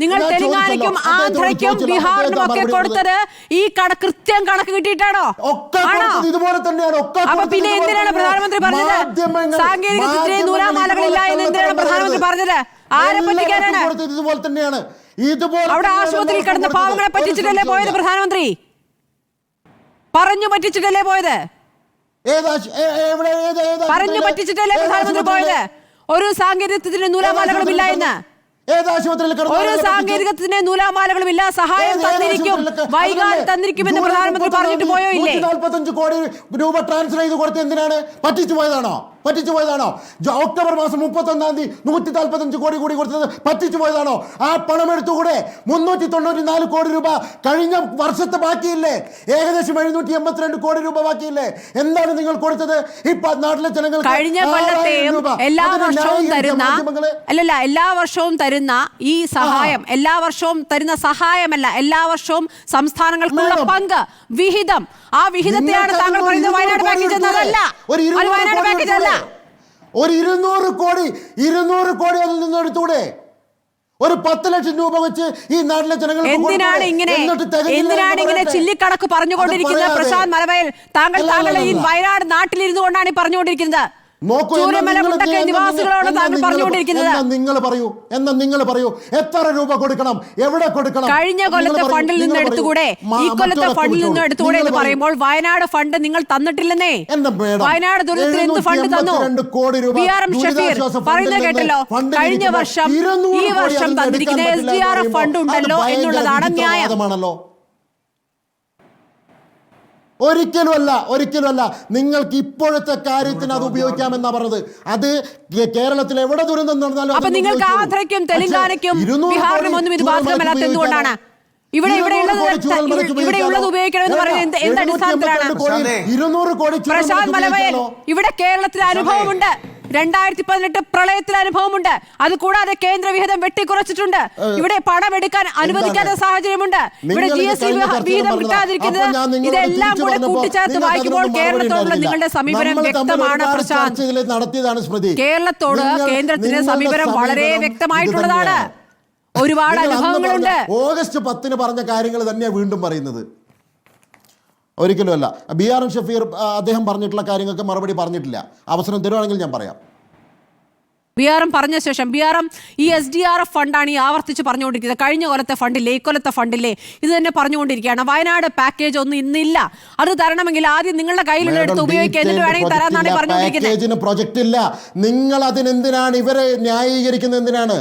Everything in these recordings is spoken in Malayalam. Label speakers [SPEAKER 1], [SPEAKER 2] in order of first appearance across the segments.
[SPEAKER 1] നിങ്ങൾ തെലുങ്കാനയ്ക്കും ആന്ധ്രയ്ക്കും ബീഹാറിനും ഒക്കെ കൊടുത്തത്? ഈ കട കൃത്യം കണക്ക് കിട്ടിയിട്ടാണോ? അപ്പൊ പിന്നെ എന്തിനാണ് പ്രധാനമന്ത്രി പറഞ്ഞത്? സാങ്കേതിക നൂലാമാലകളില്ല എന്ന് എന്തിനാണ് പ്രധാനമന്ത്രി പറഞ്ഞത്. ആരെ പറ്റിക്കാനാണ്?
[SPEAKER 2] ഇതുപോലെ തന്നെയാണ്. ഇതുപോലെ
[SPEAKER 1] അവിടെ ആശുപത്രിയിൽ കിടന്ന പാവങ്ങളെ പറ്റിച്ചിട്ടല്ലേ പോയത് പ്രധാനമന്ത്രി? പറഞ്ഞു പറ്റിച്ചിട്ടല്ലേ പോയത്? പറഞ്ഞു പറ്റിച്ചിട്ടല്ലേ പ്രധാനമന്ത്രി പോയത്? ഒരു സാങ്കേതികത്തിന് നൂലാമാലകളും ഇല്ല എന്ന്. ഒരു സാങ്കേതികത്തിന്റെ നൂലാമാലകളും ഇല്ല സഹായം തന്നിരിക്കും? വൈകാതെ തന്നിരിക്കുമെന്ന് പ്രധാനമന്ത്രി പറഞ്ഞിട്ട് പോയോ ഇല്ലേ?
[SPEAKER 2] 145 കോടി രൂപ ട്രാൻസ്ഫർ ചെയ്ത് കൊടുത്ത് എന്തിനാണ് പറ്റിച്ചു പോയതാണോ? പറ്റിച്ചു പോയതാണോ? ഒക്ടോബർ മാസം മുപ്പത്തി ഒന്നാം തീയതി നൂറ്റി നാൽപ്പത്തഞ്ച് കോടി കൂടി കൊടുത്തത് പറ്റിച്ചു പോയതാണോ? ആ പണം എടുത്തുകൂടെ? മുന്നൂറ്റി തൊണ്ണൂറ്റി നാല് കോടി രൂപ കഴിഞ്ഞ വർഷത്തെ ബാക്കിയില്ലേ? ഏകദേശം എഴുന്നൂറ്റി എൺപത്തിരണ്ട് കോടി രൂപ ബാക്കിയില്ലേ? എന്താണ് നിങ്ങൾ കൊടുത്തത്? ഇപ്പൊ നാട്ടിലെ ജനങ്ങൾ
[SPEAKER 1] കഴിഞ്ഞ കൊല്ലത്തെയും എല്ലാ വർഷവും തരുന്ന അല്ലല്ല എല്ലാ വർഷവും തരുന്ന ഈ സഹായം എല്ലാ വർഷവും തരുന്ന സഹായമല്ല എല്ലാ വർഷവും സംസ്ഥാനങ്ങൾക്കുള്ള. പങ്ക് വിഹിതം. ആ വിഹിതത്തെയാണ് താങ്കൾ പറയുന്നത് വയനാട് പാക്കേജ് എന്നതല്ല വയനാട് പാക്കേജ് അല്ല?
[SPEAKER 2] ഒരു ഇരുന്നൂറ് കോടി ഇരുന്നൂറ് കോടി അതിൽ നിന്ന് എടുത്തൂടെ ഒരു പത്ത് ലക്ഷം രൂപ വെച്ച് ഈ നാട്ടിലെ ജനങ്ങൾ
[SPEAKER 1] എന്തിനാണ് ഇങ്ങനെ എന്തിനാണ് ഇങ്ങനെ ചില്ലിക്കണക്ക് പറഞ്ഞുകൊണ്ടിരിക്കുന്നത്. പ്രശാന്ത് മലവയൽ താങ്കൾ താങ്കൾ ഈ. വയനാട് നാട്ടിലിരുന്നു കൊണ്ടാണ് ഈ പറഞ്ഞുകൊണ്ടിരിക്കുന്നത്
[SPEAKER 2] നിങ്ങൾ പറയൂ എന്നാ നിങ്ങൾ പറയൂ? എത്ര രൂപ കൊടുക്കണം? എവിടെ കൊടുക്കണം?
[SPEAKER 1] കഴിഞ്ഞ കൊല്ലത്തെ ഫണ്ടിൽ നിന്ന് എടുത്തുകൂടെ? ഈ കൊല്ലത്തെ ഫണ്ടിൽ നിന്ന്. എടുത്തുകൂടെ എന്ന് പറയുമ്പോൾ വയനാട് ഫണ്ട് നിങ്ങൾ തന്നിട്ടില്ലെന്നേ? വയനാട് ദുരന്തത്തിന് എന്ത് ഫണ്ട് തന്നു?
[SPEAKER 2] 782 കോടി രൂപ
[SPEAKER 1] ബി ആർ എം ഷഫീർ പറയുന്നത് കേട്ടല്ലോ. കഴിഞ്ഞ വർഷം ഈ വർഷം തന്നിരിക്കുന്ന S D R F fund ഉണ്ടല്ലോ എന്നുള്ളതാണ്
[SPEAKER 2] ഭയങ്കര
[SPEAKER 1] ന്യായം.
[SPEAKER 2] വിചിത്രവാദമാണല്ലോ. ഒരിക്കലുമല്ല ഒരിക്കലുമല്ല. നിങ്ങൾക്ക് ഇപ്പോഴത്തെ കാര്യത്തിന് അത് ഉപയോഗിക്കാമെന്നാ പറഞ്ഞത്. അത് കേരളത്തിൽ എവിടെ ദുരന്തം നടന്നാലും
[SPEAKER 1] അപ്പൊ നിങ്ങൾക്ക്. ആന്ധ്രയ്ക്കും തെലങ്കാനയ്ക്കും ബീഹാറിനും ഒന്നും ഇത് ബാധകമല്ലാത്ത എന്തുകൊണ്ടാണ്? ഇവിടെ ഇവിടെ
[SPEAKER 2] 200
[SPEAKER 1] ഉള്ളത് ഇവിടെ- ഇവിടെ ഉള്ളത് ഉപയോഗിക്കണമെന്ന് പറയുന്നത് എന്ത് എന്ത് അടിസ്ഥാനത്തിലാണ്?
[SPEAKER 2] 782 കോടി, 200 കോടി
[SPEAKER 1] പ്രശാന്ത് മലവയൽ ഇവിടെ കേരളത്തിൽ അനുഭവമുണ്ട്. രണ്ടായിരത്തി പതിനെട്ട് പ്രളയത്തിൽ അനുഭവമുണ്ട്. അത് കൂടാതെ കേന്ദ്ര വിഹിതം വെട്ടിക്കുറച്ചിട്ടുണ്ട് ഇവിടെ പണം എടുക്കാൻ അനുവദിക്കാത്ത സാഹചര്യമുണ്ട്. ഇവിടെ ജി എസ് വിഹിതം കിട്ടാതിരിക്കുന്നത് ഇതെല്ലാം കൂടെ കൂട്ടിച്ചേർത്ത് വായിക്കുമ്പോൾ കേരളത്തോടുള്ള നിങ്ങളുടെ സമീപനം വ്യക്തമാണ് പ്രശാന്ത്. കേരളത്തോട് കേന്ദ്രത്തിന്റെ സമീപനം വളരെ വ്യക്തമായിട്ടുള്ളതാണ്. ഒരുപാട് അനുഭവങ്ങളുണ്ട്.
[SPEAKER 2] ഓഗസ്റ്റ് പത്തിന് പറഞ്ഞ കാര്യങ്ങൾ തന്നെയാണ് വീണ്ടും പറയുന്നത്. ഒരിക്കലുമല്ല. ബി ആർ എം ഷഫീർ അദ്ദേഹം പറഞ്ഞിട്ടുള്ള കാര്യങ്ങൾക്ക് മറുപടി പറഞ്ഞിട്ടില്ല. അവസരം തരുവാണെങ്കിൽ ഞാൻ പറയാം.
[SPEAKER 1] ബി ആർ എം പറഞ്ഞ ശേഷം ബി ആർ എം ഈ എസ് ഡി ആർ എഫ് ഫണ്ടാണ് ഈ ആവർത്തിച്ച് പറഞ്ഞുകൊണ്ടിരിക്കുന്നത്. കഴിഞ്ഞ കൊല്ലത്തെ ഫണ്ടില്ലേ ഈ കൊല്ലത്തെ ഫണ്ടില്ലേ ഇത് തന്നെ പറഞ്ഞുകൊണ്ടിരിക്കുകയാണ്. വയനാട് പാക്കേജ് ഒന്നും ഇന്നില്ല. അത് തരണമെങ്കിൽ ആദ്യം നിങ്ങളുടെ കയ്യിലുള്ള എടുത്ത് ഉപയോഗിക്കുക. എന്നിട്ട് വേണമെങ്കിൽ തരാമെന്നാണ് പറഞ്ഞുകൊണ്ടിരിക്കുന്നത്.
[SPEAKER 2] പാക്കേജിന് പ്രൊജക്റ്റ് ഇല്ല. നിങ്ങൾ അതിനെന്തിനാണ് ഇവരെ ന്യായീകരിക്കുന്നത്? എന്തിനാണ്?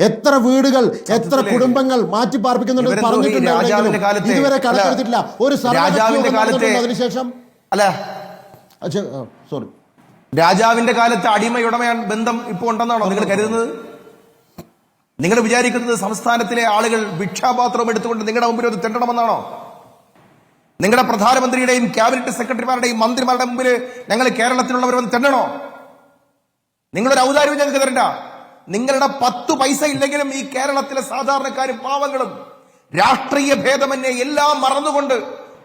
[SPEAKER 2] എത്ര വീടുകൾ എത്ര കുടുംബങ്ങൾ മാറ്റി പാർപ്പിക്കുന്നുണ്ട് പറഞ്ഞിട്ടുണ്ട് ഇതുവരെ കണക്കെടുത്തിട്ടില്ല ഒരു അതിനുശേഷം?
[SPEAKER 3] അല്ല.
[SPEAKER 2] സോറി
[SPEAKER 3] രാജാവിന്റെ കാലത്ത് അടിമയുടമയാൻ ബന്ധം ഇപ്പോൾ ഉണ്ടെന്നാണോ നിങ്ങൾ കരുതുന്നത്? നിങ്ങൾ വിചാരിക്കുന്നത് സംസ്ഥാനത്തിലെ ആളുകൾ ഭിക്ഷാപാത്രം എടുത്തുകൊണ്ട് നിങ്ങളുടെ മുമ്പിൽ ഒരു തെണ്ടണമെന്നാണോ? നിങ്ങളുടെ പ്രധാനമന്ത്രിയുടെയും ക്യാബിനറ്റ് സെക്രട്ടറിമാരുടെയും മന്ത്രിമാരുടെ മുമ്പിൽ ഞങ്ങൾ കേരളത്തിലുള്ളവർ വന്ന് തെണ്ടണോ? നിങ്ങളൊരു ഔദാര്യം ഞങ്ങൾക്ക് തരണ്ട. നിങ്ങളുടെ പത്ത് പൈസ ഇല്ലെങ്കിലും ഈ കേരളത്തിലെ സാധാരണക്കാരും പാവങ്ങളും രാഷ്ട്രീയ ഭേദമന്യേ എല്ലാം മറന്നുകൊണ്ട്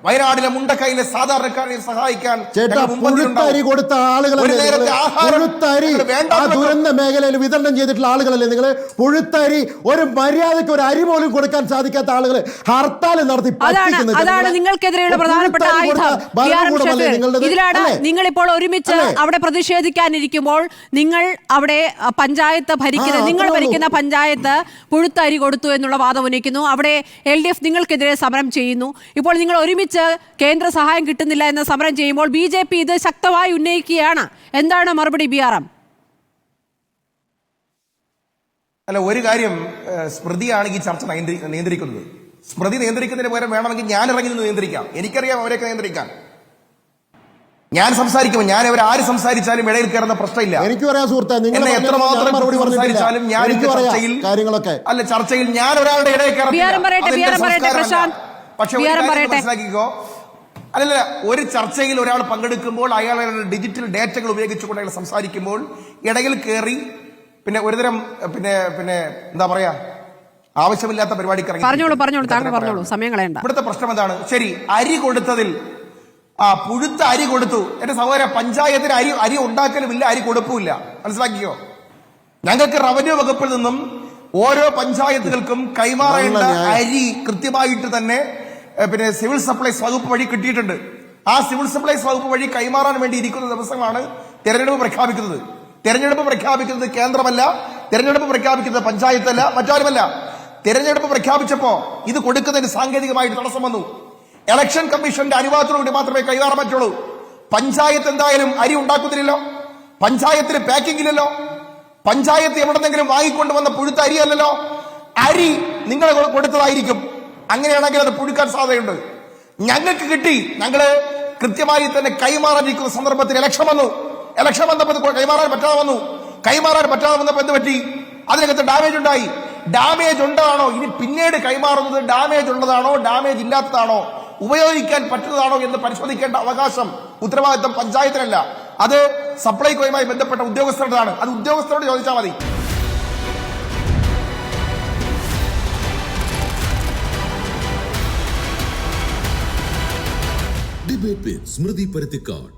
[SPEAKER 3] വയനാടിലെ മുണ്ടക്കൈയിലെ സാധാരണക്കാരെ സഹായിക്കാൻ
[SPEAKER 2] ചേട്ടാ പുഴുത്തരി കൊടുത്ത ആളുകളല്ലേ
[SPEAKER 3] ഒരു നേരത്തെ ആഹാരം
[SPEAKER 2] പുഴുത്തരി
[SPEAKER 3] വേണ്ട
[SPEAKER 2] ആ
[SPEAKER 3] എന്ന്
[SPEAKER 2] ദുരന്ത മേഖലയിൽ വിതരണം ചെയ്തിട്ടുള്ള ആളുകളല്ലേ നിങ്ങൾ പുഴുത്തരി ഒരു മര്യാദയ്ക്ക് ഒരു അരി പോലും കൊടുക്കാൻ സാധിക്കാത്ത ആളുകൾ ഹർത്താൽ നടത്തി
[SPEAKER 1] അതാണ്. നിങ്ങൾക്കെതിരെയുള്ള പ്രധാനപ്പെട്ട? ഇതിലാണ് നിങ്ങൾ ഇപ്പോൾ ഒരുമിച്ച്? അവിടെ പ്രതിഷേധിക്കാനിരിക്കുമ്പോൾ നിങ്ങൾ അവിടെ പഞ്ചായത്ത് ഭരിക്കുന്ന നിങ്ങൾ ഭരിക്കുന്ന പഞ്ചായത്ത് പുഴുത്തരി കൊടുത്തു എന്നുള്ള വാദം ഉന്നയിക്കുന്നു. അവിടെ എൽ ഡി എഫ് നിങ്ങൾക്കെതിരെ സമരം ചെയ്യുന്നു. ഇപ്പോൾ നിങ്ങൾ ഒരുമിച്ച് കേന്ദ്ര സഹായം കിട്ടുന്നില്ല എന്ന് സമരം ചെയ്യുമ്പോൾ ബി ജെ പി ഇത് ശക്തമായി ഉന്നയിക്കുകയാണ്. എന്താണ് മറുപടി ബി ആർ എം?
[SPEAKER 3] അല്ല ഒരു കാര്യം സ്മൃതിയാണ് ഈ ചർച്ച നിയന്ത്രി- നിയന്ത്രിക്കുന്നത്. സ്മൃതി നിയന്ത്രിക്കുന്നതിന് പകരം വേണമെങ്കിൽ ഞാൻ ഇറങ്ങി നിന്ന് നിയന്ത്രിക്കാം. എനിക്കറിയാം അവരെയൊക്കെ നിയന്ത്രിക്കാൻ. ഞാൻ സംസാരിക്കുമ്പോൾ ഞാൻ അവർ ആര് സംസാരിച്ചാലും ഇടയിൽ കയറുന്ന പ്രശ്നമില്ല.
[SPEAKER 2] എനിക്ക് പറയാം സുഹൃത്തെ നിങ്ങൾ
[SPEAKER 3] എത്രമാത്രം
[SPEAKER 2] മറുപടി
[SPEAKER 3] സംസാരിച്ചാലും ഞാൻ ചർച്ചയിൽ
[SPEAKER 2] കാര്യങ്ങളൊക്കെ.
[SPEAKER 3] അല്ല ചർച്ചയിൽ ഞാൻ ഒരാളുടെ ഇടയിൽ കയറത്തില്ല. പക്ഷെ. മനസ്സിലാക്കിക്കോ. അല്ലല്ല ഒരു ചർച്ചയിൽ ഒരാൾ പങ്കെടുക്കുമ്പോൾ അയാൾ ഡിജിറ്റൽ ഡേറ്റകൾ ഉപയോഗിച്ചുകൊണ്ട് അയാൾ സംസാരിക്കുമ്പോൾ ഇടയിൽ കയറി പിന്നെ ഒരുതരം പിന്നെ പിന്നെ എന്താ പറയാ ആവശ്യമില്ലാത്ത പരിപാടിക്ക്
[SPEAKER 1] പറഞ്ഞോളൂ പറഞ്ഞോളൂ താങ്കൾ പറഞ്ഞോളൂ സമയം കളയണ്ട.
[SPEAKER 3] ഇവിടുത്തെ പ്രശ്നം എന്താണ്? ശരി അരി കൊടുത്തതിൽ ആ പുഴുത്ത അരി കൊടുത്തു. എന്റെ സഹോദര പഞ്ചായത്തിന് അരി അരി ഉണ്ടാക്കലുമില്ല അരി കൊടുപ്പില്ല മനസ്സിലാക്കിയോ ഞങ്ങൾക്ക് റവന്യൂ വകുപ്പിൽ നിന്നും ഓരോ പഞ്ചായത്തുകൾക്കും കൈമാറേണ്ട അരി കൃത്യമായിട്ട് തന്നെ പിന്നെ സിവിൽ സപ്ലൈസ് വകുപ്പ് വഴി കിട്ടിയിട്ടുണ്ട്. ആ സിവിൽ സപ്ലൈസ് വകുപ്പ് വഴി കൈമാറാൻ വേണ്ടി ഇരിക്കുന്ന ദിവസമാണ് തെരഞ്ഞെടുപ്പ് പ്രഖ്യാപിക്കുന്നത്. തെരഞ്ഞെടുപ്പ് പ്രഖ്യാപിക്കുന്നത് കേന്ദ്രമല്ല തെരഞ്ഞെടുപ്പ് പ്രഖ്യാപിക്കുന്നത് പഞ്ചായത്തല്ല മറ്റാരുമല്ല. തെരഞ്ഞെടുപ്പ് പ്രഖ്യാപിച്ചപ്പോ ഇത് കൊടുക്കുന്നതിന് സാങ്കേതികമായിട്ട് തടസ്സം വന്നു. ഇലക്ഷൻ കമ്മീഷന്റെ അനുവാദത്തോടുകൂടി മാത്രമേ കൈമാറാൻ പറ്റുള്ളൂ. പഞ്ചായത്ത് എന്തായാലും അരി ഉണ്ടാക്കുന്നില്ലല്ലോ. പഞ്ചായത്തിന് പാക്കിംഗ് ഇല്ലല്ലോ. പഞ്ചായത്ത് എവിടെന്നെങ്കിലും വാങ്ങിക്കൊണ്ട് വന്ന പുഴുത്ത അരിയല്ലല്ലോ. അരി നിങ്ങൾ കൊടുത്തതായിരിക്കും. അങ്ങനെയാണെങ്കിൽ അത് പുഴുക്കാൻ സാധ്യതയുണ്ട്. ഞങ്ങൾക്ക് കിട്ടി. ഞങ്ങൾ കൃത്യമായി തന്നെ കൈമാറാനിരിക്കുന്ന സന്ദർഭത്തിൽ ഇലക്ഷൻ വന്നു. ഇലക്ഷൻ വന്നപ്പോൾ കൈമാറാൻ പറ്റാതെ വന്നു. കൈമാറാൻ പറ്റാതെ വന്നപ്പോൾ എന്ത് പറ്റി? അതിനകത്ത് ഡാമേജ് ഉണ്ടായി. ഡാമേജ് ഉണ്ടാണോ ഇനി പിന്നീട് കൈമാറുന്നത് ഡാമേജ് ഉള്ളതാണോ? ഡാമേജ് ഇല്ലാത്തതാണോ? ഉപയോഗിക്കാൻ പറ്റുന്നതാണോ എന്ന് പരിശോധിക്കേണ്ട അവകാശം ഉത്തരവാദിത്തം പഞ്ചായത്തിനല്ല. അത് സപ്ലൈകോയുമായി ബന്ധപ്പെട്ട ഉദ്യോഗസ്ഥരുടേതാണ്. അത് ഉദ്യോഗസ്ഥരോട് ചോദിച്ചാൽ മതി.
[SPEAKER 4] பேர் ஸ்மிருதி பருத்திக்காட்